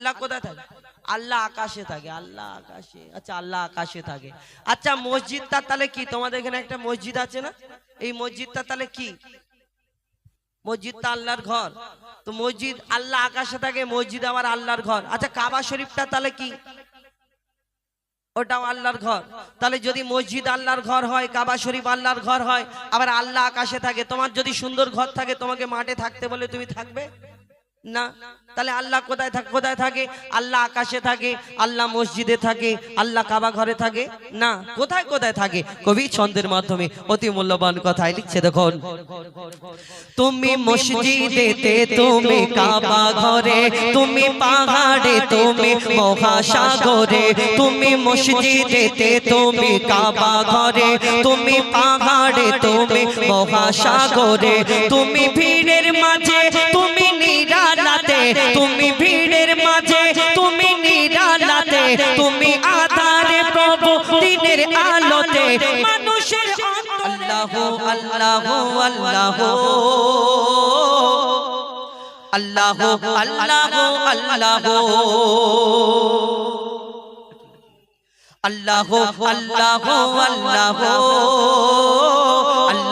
আল্লাহ কোথায় থাকে? আল্লাহ আকাশে থাকে, আল্লাহ আকাশে। আচ্ছা আল্লাহ আকাশে থাকে। আচ্ছা মসজিদটা তাহলে কি? তোমাদের এখানে একটা মসজিদ আছে না? এই মসজিদটা তাহলে কি? মসজিদটা আল্লাহর ঘর। তো মসজিদ আল্লাহ আকাশে থাকে, মসজিদ আবার আল্লাহর ঘর। আচ্ছা কাবা শরীফটা তাহলে কি? ওটাও আল্লাহর ঘর। তাহলে যদি মসজিদ আল্লাহর ঘর হয়, কাবা শরীফ আল্লাহর ঘর হয়, আবার আল্লাহ আকাশে থাকে, তোমার যদি সুন্দর ঘর থাকে, তোমাকে মাঠে থাকতে বলে তুমি থাকবে? না? তাহলে আল্লাহ কোথায় থাকে কোথায় থাকে? আল্লাহ আকাশে থাকে, আল্লাহ মসজিদে থাকে, আল্লাহ কাবা ঘরে থাকে? না। কোথায় কোথায় থাকে? কবি ছন্দের মাধ্যমে। অতি মূল্যবান কথায় লিখছে দেখুন। তুমি মসজিদেতে, তুমি কাবা ঘরে, তুমি পাহাড়ে, তুমি মহাসাগরে, তুমি মসজিদেতে, তুমি কাবা ঘরে, তুমি পাহাড়ে, তুমি মহাসাগরে, তুমি ভিড়ের মাঝে, তুমি নিরালাতে তুমি ভিড়ের মাঝে, তুমি নিরালাতে তুমি আধারে প্রভু দিনের আলোতে। মানুষের আল্লাহ আল্লাহ আল্লাহ। আল্লাহ আল্লাহ আল্লাহ। اللہ ہو اللہ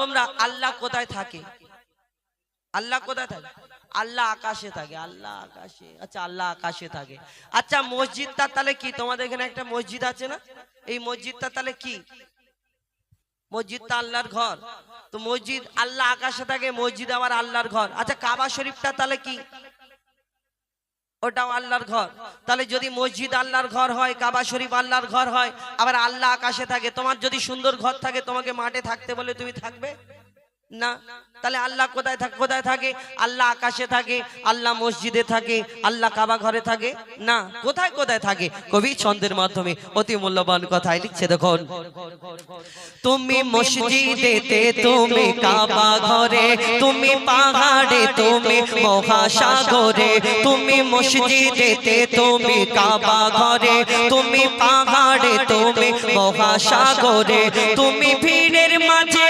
তোমরা, আল্লাহ কোথায় থাকে? আল্লাহ কোথায় থাকে? আল্লাহ আকাশে থাকে, আল্লাহ আকাশে আচ্ছা আল্লাহ আকাশে থাকে। আচ্ছা মসজিদটা তাহলে কি? তোমাদের এখানে একটা মসজিদ আছে না? এই মসজিদটা তাহলে কি? মসজিদটা আল্লাহর ঘর। তো মসজিদ আল্লাহ আকাশে থাকে, মসজিদ আমার আল্লাহর ঘর। আচ্ছা কাবা শরীফটা তাহলে কি? ওটাও আল্লাহর ঘর। তাহলে যদি মসজিদ আল্লাহর ঘর হয়, কাবা শরীফ আল্লাহর ঘর হয়, আবার আল্লাহ আকাশে থাকে, তোমার যদি সুন্দর ঘর থাকে, তোমাকে মাঠে থাকতে বলে তুমি থাকবে? না? তাহলে আল্লাহ কোথায় থাকে কোথায় থাকে? আল্লাহ আকাশে থাকে, আল্লাহ মসজিদে থাকে, আল্লাহ কাবা ঘরে থাকে? না। কোথায় কোথায় থাকে? কবি ছন্দের মাধ্যমে। অতি মূল্যবান কথায় লিখছে দেখুন। তুমি মসজিদেতে, তুমি কাবা ঘরে, তুমি পাহাড়ে, তুমি মহাসাগরে, তুমি মসজিদেতে, তুমি কাবা ঘরে, তুমি পাহাড়ে, তুমি মহাসাগরে, তুমি ভিড়ের মাঝে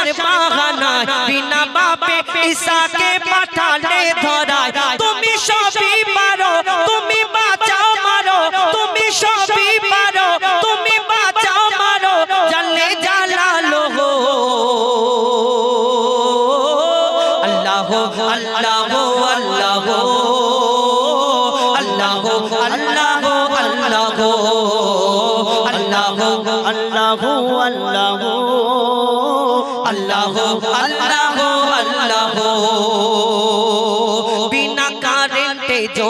এক মশার বাহানায় বিনা বাপে ঈসাকে পাঠালে ধরায়। তুমি সবই পারো, তুমি বাঁচাও, মারো। তুমি সবই পারো, তুমি বাঁচাও, মারো। জানলে জালালো আল্লাহ আল্লাহ আল্লাহ আল্লাহ। আল্লাহ আল্লাহ আল্লাহ। আল্লাহ আল্লাহ আল্লাহ। আল্লাহ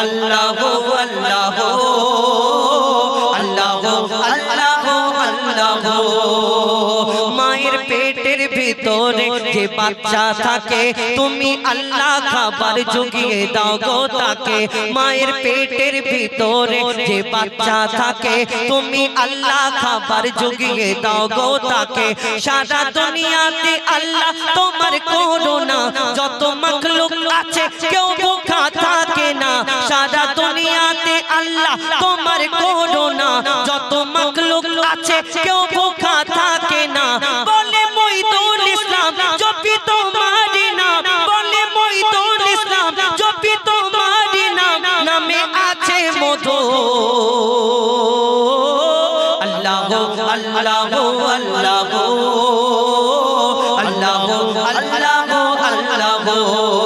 আল্লাহ আল্লাহ আল্লাহ আল্লাহ মায়ের পেটের ভিতরে যে বাচ্চা থাকে, তুমি আল্লাহ খাবার জুগিয়ে দাও গো তাকে। মায়ের পেটের ভিতরে যে বাচ্চা থাকে, তুমি আল্লাহ খাবার জুগিয়ে দাও গো তাকে। সারা দুনিয়াতে আল্লাহ তোমার করোনা যত মখলুক আছে, কেউ ভুখা থাকে কাটে না। সারা দুনিয়াতে আল্লাহ তোমার করোনা যত মাকলুক আছে, কেউ ভোকা থাকে না। বলে মইদুল ইসলাম, জপি তোমার নাম বলে মইদুল ইসলাম, জপি তোমার নাম নামে আছে মধু। আল্লাহ আল্লাহ আল্লাহ। আল্লাহ আল্লাহ আল্লাহ।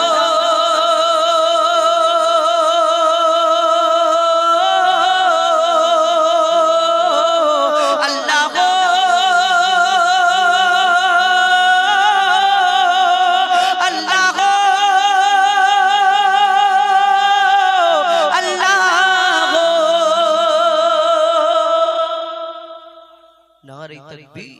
তাকবীর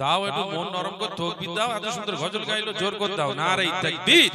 দাও একটু মন নরম করে তকবির দাও এত সুন্দর গজল গাইলো জোর করে দাও না রে তাকবীর